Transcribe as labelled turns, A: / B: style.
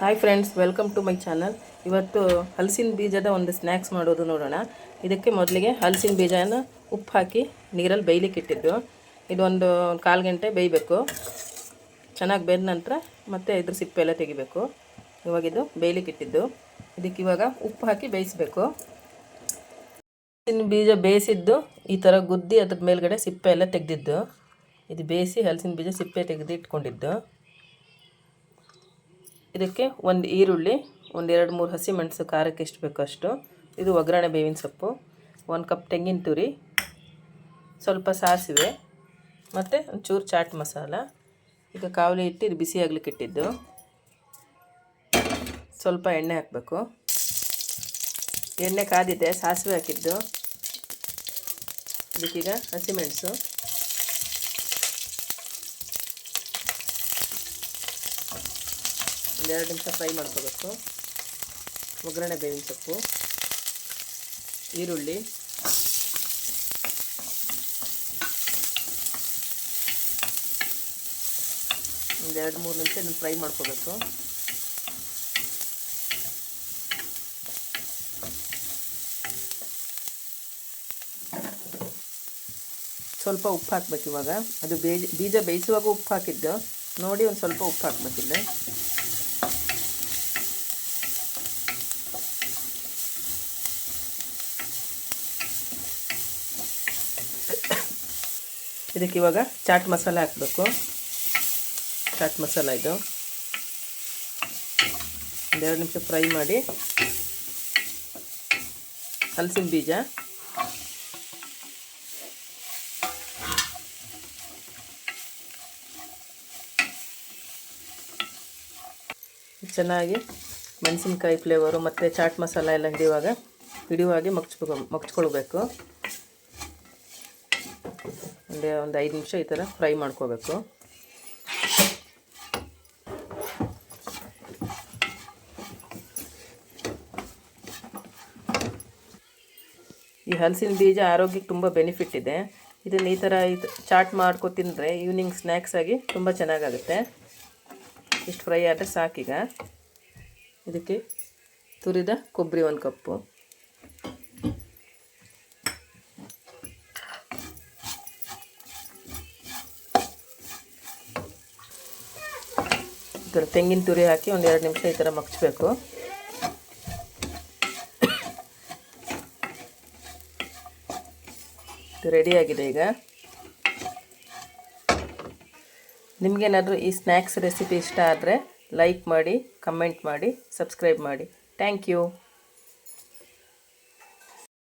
A: Hi friends welcome to my channel ಇವತ್ತು ಹಲಸಿನ ಬೀಜದ ಒಂದು ಸ್ನ್ಯಾಕ್ಸ್ ಮಾಡೋದು ನೋಡೋಣ. ಇದಕ್ಕೆ ಮೊದಲಿಗೆ ಹಲಸಿನ ಬೀಜನ ಉಪ್ಪು ಹಾಕಿ ನೀರಲ್ಲಿ ಬೇಯ್ಲಿಕ್ಕೆ ಇಟ್ಟಿದ್ದು. ಇದೊಂದು ಕಾಲು ಗಂಟೆ ಬೇಯಬೇಕು. ಚೆನ್ನಾಗಿ ಬೆಂದ ನಂತರ ಮತ್ತೆ ಇದ್ರ ಸಿಪ್ಪೆ ಎಲ್ಲ ತೆಗಿಬೇಕು. ಇವಾಗ ಇದು ಬೇಯ್ಲಿಕ್ಕೆ ಇಟ್ಟಿದ್ದು. ಇದಕ್ಕೆ ಇವಾಗ ಉಪ್ಪು ಹಾಕಿ ಬೇಯಿಸಬೇಕು. ಹಲಸಿನ ಬೀಜ ಬೇಯಿಸಿದ್ದು ಈ ಥರ ಗುದ್ದಿ ಅದ್ರ ಮೇಲ್ಗಡೆ ಸಿಪ್ಪೆ ಎಲ್ಲ ತೆಗೆದಿದ್ದು. ಇದು ಬೇಯಿಸಿ ಹಲಸಿನ ಬೀಜ ಸಿಪ್ಪೆ ತೆಗೆದು ಇಟ್ಕೊಂಡಿದ್ದು ಇದಕ್ಕೆ ಒಂದು ಈರುಳ್ಳಿ, ಒಂದು ಎರಡು, ಮೂರು ಹಸಿಮೆಣಸು ಖಾರಕ್ಕೆ ಎಷ್ಟು ಬೇಕೋ ಅಷ್ಟು. ಇದು ಒಗ್ಗರಣೆ ಬೇವಿನ ಸೊಪ್ಪು. ಒಂದು ಕಪ್ ತೆಂಗಿನ ತುರಿ. ಸ್ವಲ್ಪ ಸಾಸಿವೆ. ಮತ್ತು ಒಂಚೂರು ಚಾಟ್ ಮಸಾಲ. ಈಗ ಕಾವಲಿ ಇಟ್ಟು ಇದು ಬಿಸಿ ಆಗ್ಲಿಕ್ಕೆ ಇಟ್ಟಿದ್ದು. ಸ್ವಲ್ಪ ಎಣ್ಣೆ ಹಾಕಬೇಕು. ಎಣ್ಣೆ ಕಾದಿದೆ ಸಾಸಿವೆ ಹಾಕಿದ್ದು. ಇದಕ್ಕೀಗ ಹಸಿಮೆಣಸು ಒಂದೆರಡು ನಿಮಿಷ ಫ್ರೈ ಮಾಡ್ಕೋಬೇಕು. ಒಗ್ಗರಣೆ ಬೇವಿನ ಸೊಪ್ಪು, ಈರುಳ್ಳಿ, ಒಂದೆರಡು ಮೂರು ನಿಮಿಷ ಇದನ್ನು ಫ್ರೈ ಮಾಡ್ಕೋಬೇಕು. ಸ್ವಲ್ಪ ಉಪ್ಪು ಹಾಕ್ಬೇಕು ಇವಾಗ. ಅದು ಬೇಜ, ಬೀಜ ಬೇಯಿಸುವಾಗ ಉಪ್ಪು ಹಾಕಿದ್ದು. ನೋಡಿ ಒಂದು ಸ್ವಲ್ಪ ಉಪ್ಪು ಹಾಕ್ಬೇಕಿಲ್ಲ ಇದಕ್ಕೆ ಇವಾಗ ಚಾಟ್ ಮಸಾಲ ಹಾಕಬೇಕು. ಚಾಟ್ ಮಸಾಲ ಇದು. ಒಂದೆರಡು ನಿಮಿಷ ಫ್ರೈ ಮಾಡಿ. ಹಲಸಿನ ಬೀಜ. ಚೆನ್ನಾಗಿ ಮೆಣಸಿನ್ಕಾಯಿ ಫ್ಲೇವರು ಮತ್ತು ಚಾಟ್ ಮಸಾಲ ಎಲ್ಲ ಹಿಡಿಯುವಾಗ, ಹಿಡಿಯುವಾಗಿ ಮಗ್ಚ್ಕೊ ಮಗ್ಚ್ಕೊಳ್ಬೇಕು. ಒಂದೇ ಒಂದು ಐದು ನಿಮಿಷ ಈ ಥರ ಫ್ರೈ ಮಾಡ್ಕೋಬೇಕು. ಈ ಹಲಸಿನ ಬೀಜ ಆರೋಗ್ಯಕ್ಕೆ ತುಂಬ ಬೆನಿಫಿಟ್ ಇದೆ. ಇದನ್ನು ಈ ಥರ ಇದು ಚಾಟ್ ಮಾಡ್ಕೊ ತಿಂದರೆ ಈವ್ನಿಂಗ್ ಸ್ನ್ಯಾಕ್ಸ್ ಆಗಿ ತುಂಬ ಚೆನ್ನಾಗಾಗುತ್ತೆ. ಇಷ್ಟು ಫ್ರೈ ಆದರೆ ಸಾಕೀಗ. ಇದಕ್ಕೆ ತುರಿದ ಕೊಬ್ಬರಿ ಒಂದು ಕಪ್ಪು. ತೆಂಗಿನ ತುರಿ ಹಾಕಿ ಒಂದು ಎರಡು ನಿಮಿಷ ಈ ಥರ ಮಗ್ಚಬೇಕು. ಇದು ರೆಡಿಯಾಗಿದೆ ಈಗ. ನಿಮಗೇನಾದರೂ ಈ ಸ್ನ್ಯಾಕ್ಸ್ ರೆಸಿಪಿ ಇಷ್ಟ ಆದರೆ ಲೈಕ್ ಮಾಡಿ ಕಮೆಂಟ್ ಮಾಡಿ ಸಬ್ಸ್ಕ್ರೈಬ್ ಮಾಡಿ. Thank you